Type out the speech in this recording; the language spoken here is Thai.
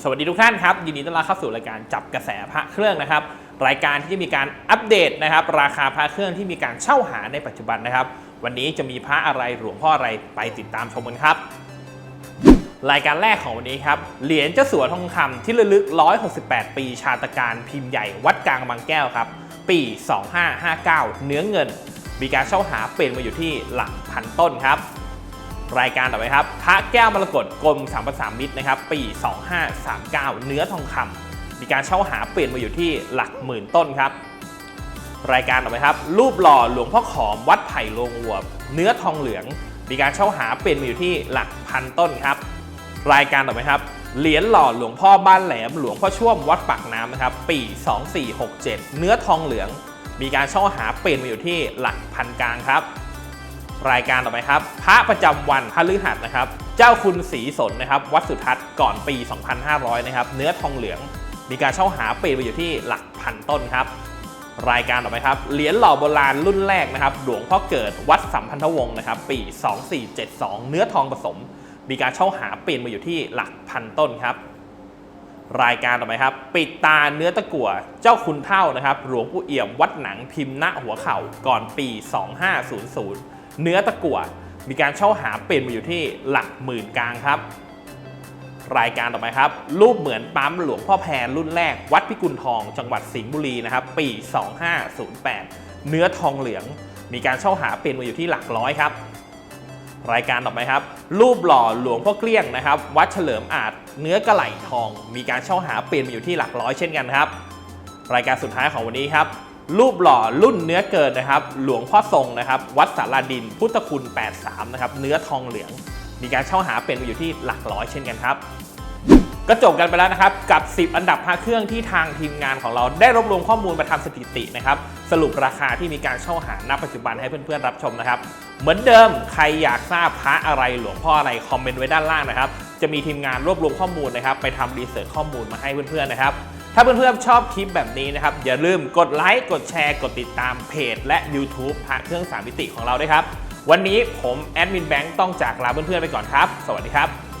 สวัสดีทุกท่านครับยินดีต้อนรับเข้าสู่รายการจับกระแสพระเครื่องนะครับ รายการที่จะมีการอัปเดตนะครับ ราคาพระเครื่องที่มีการเช่าหาในปัจจุบันนะครับ วันนี้จะมีพระอะไรหลวงพ่ออะไรไปติดตามชมกันครับ รายการแรกของวันนี้ครับเหรียญเจ้าสัวทองคำที่ระลึก 168 ปีชาตการพิมพ์ใหญ่วัดกลางบางแก้วครับ ปี 2559 เนื้อเงิน มีการเช่าหาเปลี่ยนมาอยู่ที่หลักพันต้นครับ รายการต่อไปครับพระแก้วมรกตกรมสามประสามมิตรนะครับ ปี 2539 เนื้อทองคำมีการเช่าหาเปลี่ยนมาอยู่ที่หลักหมื่นต้นครับ รายการต่อไปครับ รูปหล่อหลวงพ่อขอมวัดไผ่โลงวัวเนื้อทองเหลือง มีการเช่าหาเปลี่ยนมาอยู่ที่หลักพันต้นครับ รายการต่อไปครับเหรียญหล่อหลวงพ่อบ้านแหลมหลวงพ่อช่วมวัดปากน้ำนะครับ ปี 2467 เนื้อทองเหลือง มีการเช่าหาเปลี่ยนมาอยู่ที่หลักพันกลางครับ รายการต่อไปครับ พระประจำวันพระฤหัสนะครับ เจ้าคุณศรีสนนะครับ วัดสุทัศน์ก่อนปี 2500 นะครับ เนื้อทองเหลือง มีการเช่าหาเปลี่ยนมาอยู่ที่หลักพันต้นครับ รายการต่อไปครับ เหรียญหล่อโบราณรุ่นแรกนะครับ หลวงพ่อเกิดวัดสัมพันธวงศ์นะครับ ปี 2472 เนื้อทองผสม มีการเช่าหาเปลี่ยนมาอยู่ที่หลักพันต้นครับรายการต่อไปครับ ปิดตาเนื้อตะกั่วเจ้าคุณเท่านะครับ หลวงปู่เอี่ยมวัดหนังพิมพ์ณหัวเข่าก่อนปี 2500 เนื้อตะกั่วมีการเช่าหาเปลี่ยนมาอยู่ที่หลักหมื่นกลางครับ รายการต่อไปครับ รูปเหมือนปั๊มหลวงพ่อแพรรุ่นแรก วัดพิกุลทองจังหวัดสิงห์บุรีนะครับ ปี 2508 เนื้อทองเหลือง มีการเช่าหาเปลี่ยนมาอยู่ที่หลักร้อยครับ รายการต่อไปครับ รูปหล่อหลวงพ่อเกลี้ยงนะครับ วัดเฉลิมอาจเนื้อกระไหล่ทอง มีการเช่าหาเปลี่ยนมาอยู่ที่หลักร้อยเช่นกันครับ รายการสุดท้ายของวันนี้ครับ รูปหล่อรุ่นเนื้อเกินนะครับ หลวงพ่อทรงนะครับ วัดสาราดิน พุทธคุณ 83 นะครับ เนื้อทองเหลือง มีการเช่าหาเปลี่ยนอยู่ที่หลักร้อยเช่นกันครับ ก็จบกันไปแล้วนะครับ กับ 10 อันดับพระเครื่องที่ทางทีมงานของเราได้รวบรวมข้อมูลมาทำสถิตินะครับ สรุปราคาที่มีการเช่าหาณปัจจุบันให้เพื่อนๆรับชมนะครับ เหมือนเดิมใครอยากทราบพระอะไรหลวงพ่ออะไรคอมเมนต์ไว้ด้านล่างนะครับ จะมีทีมงานรวบรวมข้อมูลนะครับ ไปทำรีเสิร์ชข้อมูลมาให้เพื่อนๆนะครับ ถ้าเพื่อนๆชอบคลิปแบบนี้นะครับ อย่าลืมกดไลค์กดแชร์ กดติดตามเพจ และ YouTube พระเครื่องสามมิติของเราด้วยครับ วันนี้ผมแอดมินแบงค์ต้องจากลาเพื่อนๆไปก่อนครับ สวัสดีครับ